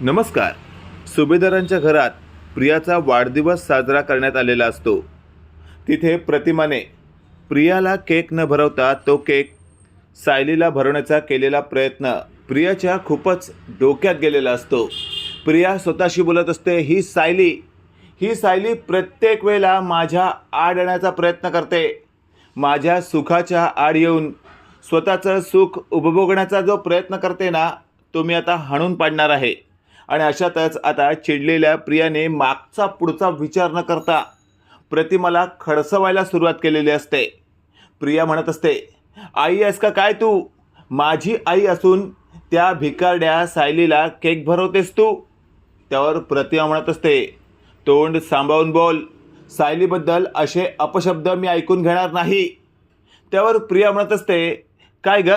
नमस्कार. सुभेदारांच्या घरात प्रियाचा वाढदिवस साजरा करण्यात आलेला असतो. तिथे प्रतिमाने प्रियाला केक न भरवता तो केक सायलीला भरवण्याचा केलेला प्रयत्न प्रियाच्या खूपच डोक्यात गेलेला असतो. प्रिया स्वतःशी बोलत असते ही सायली ही सायली प्रत्येक वेळेला माझ्या आड येण्याचा प्रयत्न करते. माझ्या सुखाच्या आड येऊन स्वतःचं सुख उपभोगण्याचा जो प्रयत्न करते ना तो मी आता हाणून पाडणार आहे. आणि अशातच आता चिडलेल्या प्रियाने मागचा पुढचा विचार न करता प्रतिमाला खडसवायला सुरुवात केलेली असते. प्रिया म्हणत असते आई आहेस का काय तू? माझी आई असून त्या भिकारड्या सायलीला केक भरवतेस तू? त्यावर प्रतिमा म्हणत असते तोंड सांभाळून बोल. सायलीबद्दल असे अपशब्द मी ऐकून घेणार नाही. त्यावर प्रिया म्हणत असते काय ग?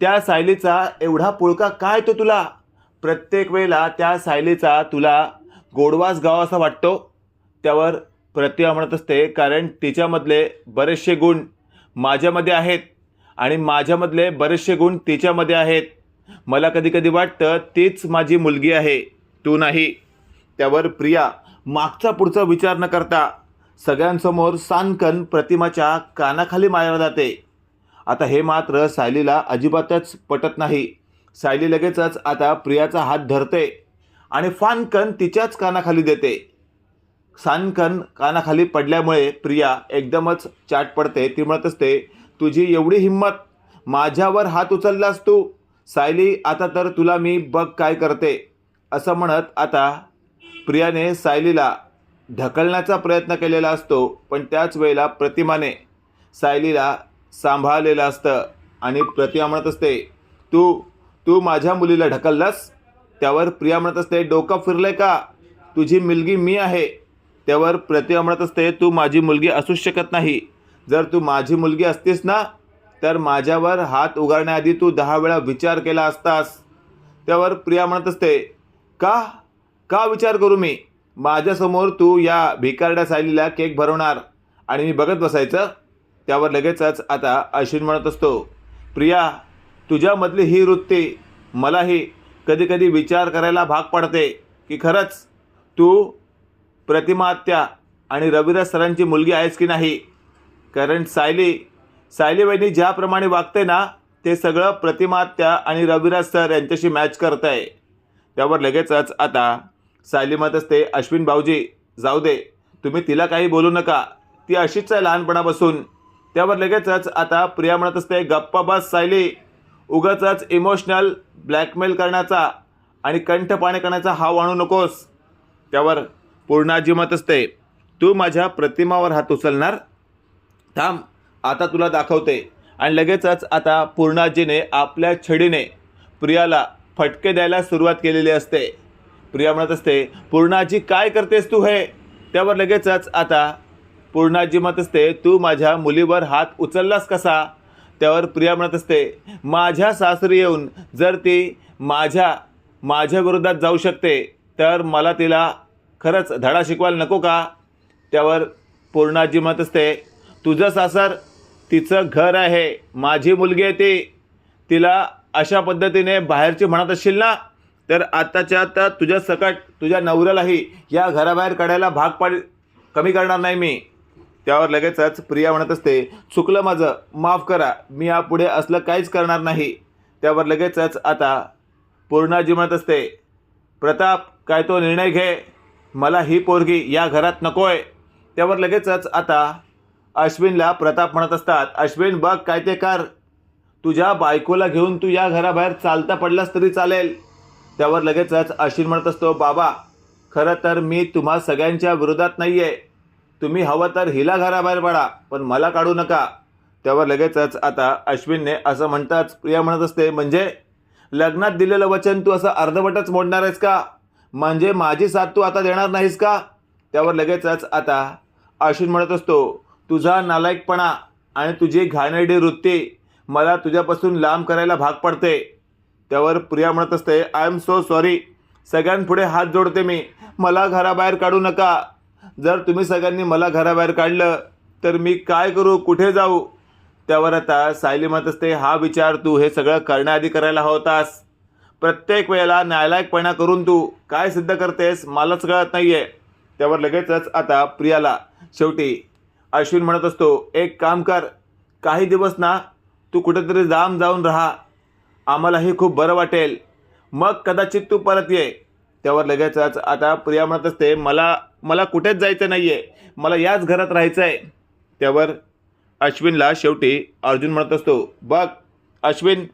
त्या सायलीचा एवढा पुळका काय तो तुला? प्रत्येक वेळेला त्या सायलीचा तुला गोडवास गाव असा वाटतो? त्यावर प्रतिमा म्हणत असते कारण तिच्यामधले बरेचसे गुण माझ्यामध्ये आहेत आणि माझ्यामधले बरेचसे गुण तिच्यामध्ये आहेत. मला कधी कधी वाटतं तीच माझी मुलगी आहे तू नाही. त्यावर प्रिया मागचा पुढचा विचार न करता सगळ्यांसमोर सानकन प्रतिमाच्या कानाखाली मारला जाते. आता हे मात्र सायलीला अजिबातच पटत नाही. सायली लगेचच आता प्रियाचा हात धरते आणि फानकन तिच्याच कानाखाली देते. सानकन कानाखाली पडल्यामुळे प्रिया एकदमच चाट पडते ती म्हणत असते. तुझी एवढी हिंमत माझ्यावर हात उचललास तू? सायली आता तर तुला मी बघ काय करते. असं म्हणत आता प्रियाने सायलीला ढकलण्याचा प्रयत्न केलेला असतो पण त्याच वेळेला प्रतिमाने सायलीला सांभाळलेलं असतं आणि प्रतिमा म्हणत असते तू तू माझ्या मुलीला ढकललास? त्यावर प्रिया म्हणत असते डोकं फिरलंय का? तुझी मुलगी मी आहे. त्यावर प्रतिमा म्हणत असते तू माझी मुलगी असूच शकत नाही. जर तू माझी मुलगी असतीस ना तर माझ्यावर हात उगारण्याआधी तू दहा वेळा विचार केला असतास. त्यावर प्रिया म्हणत असते का? का विचार करू मी? माझ्यासमोर तू या भिकारड्या सायलीला केक भरवणार आणि मी बघत बसायचं? त्यावर लगेचच आता अश्विन म्हणत असतो प्रिया तुझ्यामधली ही वृत्ती मलाही कधीकधी विचार करायला भाग पडते की खरंच तू प्रतिमाहत्या आणि रविराज सरांची मुलगी आहेस की नाही? कारण सायली सायलीबाईंनी ज्याप्रमाणे वागते ना ते सगळं प्रतिमात्या आणि रविराज सर यांच्याशी मॅच करत आहे त्यावर लगेचच आता सायली म्हणत असते अश्विन भाऊजी जाऊ दे. तुम्ही तिला काही बोलू नका. ती अशीच आहे लहानपणापासून. त्यावर लगेचच आता प्रिया म्हणत असते गप्पा बस सायली. उगाचच इमोशनल ब्लॅकमेल करण्याचा आणि कंठ पाणी करण्याचा हाव आणू नकोस. त्यावर पूर्णाजी मत असते. तू माझ्या प्रतिमावर हात उचलणार? थांब आता तुला दाखवते. आणि लगेचच आता पूर्णाजीने आपल्या छडीने प्रियाला फटके द्यायला सुरुवात केलेली असते. प्रिया म्हणत असते पूर्णाजी काय करतेस तू हे? त्यावर लगेचच आता पूर्णाजी मत असते तू माझ्या मुलीवर हात उचललास कसा? त्यावर प्रिया म्हणत असते माझ्या सासरी येऊन जर ती माझ्या माझ्या विरोधात जाऊ शकते तर मला तिला खरंच धडा शिकवायला नको का? त्यावर पूर्णाजी म्हणत असते तुझं सासर तिचं घर आहे माझी मुलगी आहे ती. तिला अशा पद्धतीने बाहेरची म्हणत असशील ना तर आत्ताच्या आता तुझ्या सकट तुझ्या नवऱ्यालाही या घराबाहेर काढायला भाग पाड कमी करणार नाही मी. त्यावर लगेचच प्रिया म्हणत असते चुकलं माझं माफ करा मी यापुढे असलं काहीच करणार नाही. त्यावर लगेचच आता पूर्णाजी म्हणत असते प्रताप काय तो निर्णय घे. मला ही पोरगी या घरात नको आहे त्यावर लगेचच आता अश्विनला प्रताप म्हणत असतात अश्विन बघ काय ते कर. तुझ्या बायकोला घेऊन तू या घराबाहेर चालता पडलास तरी चालेल. त्यावर लगेचच अश्विन म्हणत असतो बाबा खरं तर मी तुम्हा सगळ्यांच्या विरोधात नाही आहे तुम्ही हवं तर हिला घराबाहेर पडा पण मला काढू नका. त्यावर लगेचच आता अश्विनने असं म्हणताच प्रिया म्हणत असते म्हणजे? लग्नात दिलेलं वचन तू असं अर्धवटच मोडणार आहेस का? म्हणजे माझी साथ तू आता देणार नाहीस का? त्यावर लगेचच आता अश्विन म्हणत असतो तुझा नालायकपणा आणि तुझी घाणेरडी वृत्ती मला तुझ्यापासून लांब करायला भाग पडते. त्यावर प्रिया म्हणत असते आय एम सो सॉरी सगळ्यांपुढे हात जोडते मी. मला घराबाहेर काढू नका. जर तुम्ही सगळ्यांनी मला घराबाहेर काढलं तर मी काय करू? कुठे जाऊ? त्यावर आता सायली म्हणत असते हा विचार तू हे सगळं करण्याआधी करायला होतास. प्रत्येक वेळेला नालायकपणा करून तू काय सिद्ध करतेस मलाच कळत नाही आहे त्यावर लगेचच आता प्रियाला शेवटी अश्विन म्हणत असतो एक काम कर काही दिवस ना तू कुठेतरी जाम जाऊन राहा. आम्हालाही खूप बरं वाटेल. मग कदाचित तू परत ये. त्यावर लगेचच आता प्रिया म्हणत असते मला मला कुठेच जायचं नाही आहे मला याच घरात राहायचं आहे त्यावर अश्विनला शेवटी अर्जुन म्हणत असतो बघ अश्विन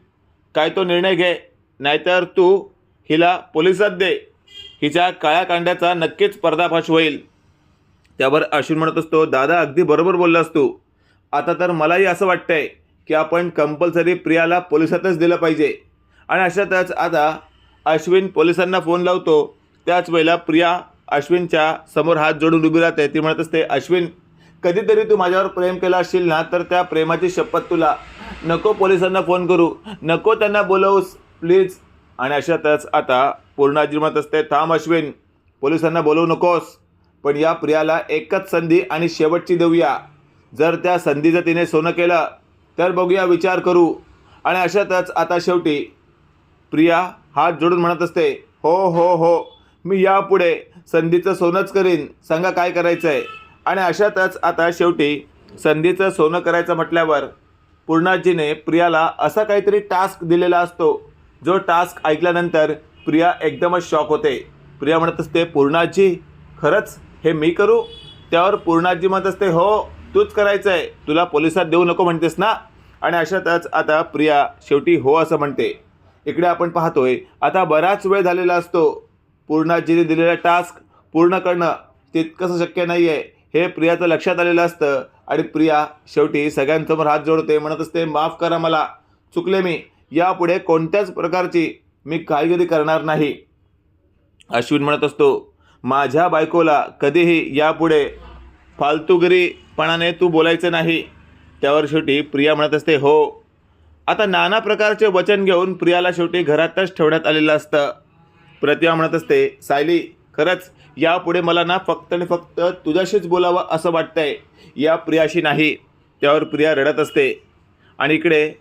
काय तो निर्णय घे. नाहीतर तू हिला पोलिसात दे. हिच्या काळ्या कांड्याचा नक्कीच पर्दाफाश होईल. त्यावर अश्विन म्हणत असतो दादा अगदी बरोबर बोललास तू. आता तर मलाही असं वाटतंय की आपण कंपल्सरी प्रियाला पोलिसातच दिलं पाहिजे. आणि अशातच आता अश्विन पोलिसांना फोन लावतो. त्याच वेळेला प्रिया अश्विनच्या समोर हात जोडून उभी राहते. ती म्हणत असते अश्विन कधीतरी तू माझ्यावर प्रेम केला असशील ना तर त्या प्रेमाची शपथ तुला. नको पोलिसांना फोन करू. नको त्यांना बोलवूस प्लीज. आणि अशातच आता पूर्णाजी म्हणत असते थांब अश्विन पोलिसांना बोलवू नकोस. पण या प्रियाला एकच संधी आणि शेवटची देऊया. जर त्या संधीचं तिने सोनं केलं तर बघूया विचार करू. आणि अशातच आता शेवटी प्रिया हात जोडून म्हणत असते हो हो हो मी यापुढे संधीचं सोनंच करीन. सांगा काय करायचं आहे आणि अशातच आता शेवटी संधीचं सोनं करायचं म्हटल्यावर पूर्णाजीने प्रियाला असा काहीतरी टास्क दिलेला असतो. जो टास्क ऐकल्यानंतर प्रिया एकदमच शॉक होते. प्रिया म्हणत असते पूर्णाजी खरंच हे मी करू? त्यावर पूर्णाजी म्हणत असते हो तूच करायचं आहे तुला पोलिसात देऊ नको म्हणतेस ना? आणि अशातच आता प्रिया शेवटी हो असं म्हणते. इकडे आपण पाहतोय आता बराच वेळ झालेला असतो. पूर्णाजीने दिलेला टास्क पूर्ण करणं तितकंसं शक्य नाही आहे हे प्रियाचं लक्षात आलेलं असतं. आणि प्रिया शेवटी सगळ्यांसमोर हात जोडते म्हणत असते माफ करा मला. चुकले मी. यापुढे कोणत्याच प्रकारची मी काहीगरी करणार नाही. अश्विन म्हणत असतो माझ्या बायकोला कधीही यापुढे फालतूगिरीपणाने तू बोलायचं नाही. त्यावर शेवटी प्रिया म्हणत असते हो आता नाना प्रकारचे वचन घेऊन प्रियाला शेवटी घरातच ठेवण्यात आलेलं असतं. प्रतिमा म्हणत असते सायली खरंच यापुढे मला ना फक्त आणि फक्त तुझ्याशीच बोलावं असं वाटतंय. या प्रियाशी नाही. त्यावर प्रिया रडत असते. आणि इकडे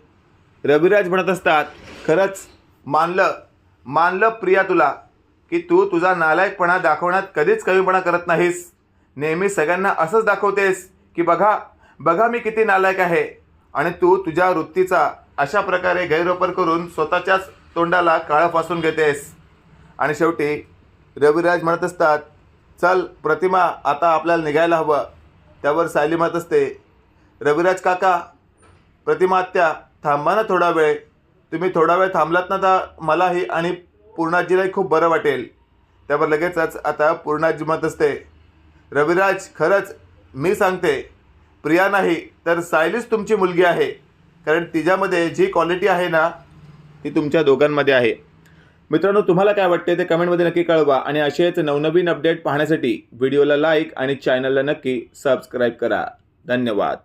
रविराज म्हणत असतात खरंच मानलं मानलं प्रिया तुला की तू तुझा नालायकपणा दाखवण्यात कधीच कमीपणा करत नाहीस. नेहमी सगळ्यांना असंच दाखवतेस की बघा बघा मी किती नालायक आहे आणि तू तुझ्या वृत्तीचा अशा प्रकारे गैरवापर करून स्वतःच्याच तोंडाला काळा फासून घेतेस. आणि शेवटी रविराज म्हणत असतात चल प्रतिमा आता आपल्याला निघायला हवं. त्यावर सायली म्हणत असते रविराज काका प्रतिमा आत्या थांबा ना थोडा वेळ. तुम्ही थोडा वेळ थांबलात ना तर मलाही आणि पूर्णाजीलाही खूप बरं वाटेल. त्यावर लगेचच आता पूर्णाजी म्हणत असते रविराज खरंच मी सांगते प्रिया नाही तर सायलीच तुमची मुलगी आहे. कारण तिच्यामध्ये जी क्वालिटी आहे ना ती तुमच्या दोघांमध्ये आहे. मित्रांनो तुम्हाला काय वाटते ते कमेंटमध्ये नक्की कळवा आणि असेच नवनवीन अपडेट पाहण्यासाठी व्हिडिओला लाईक आणि चॅनलला नक्की सबस्क्राईब करा. धन्यवाद.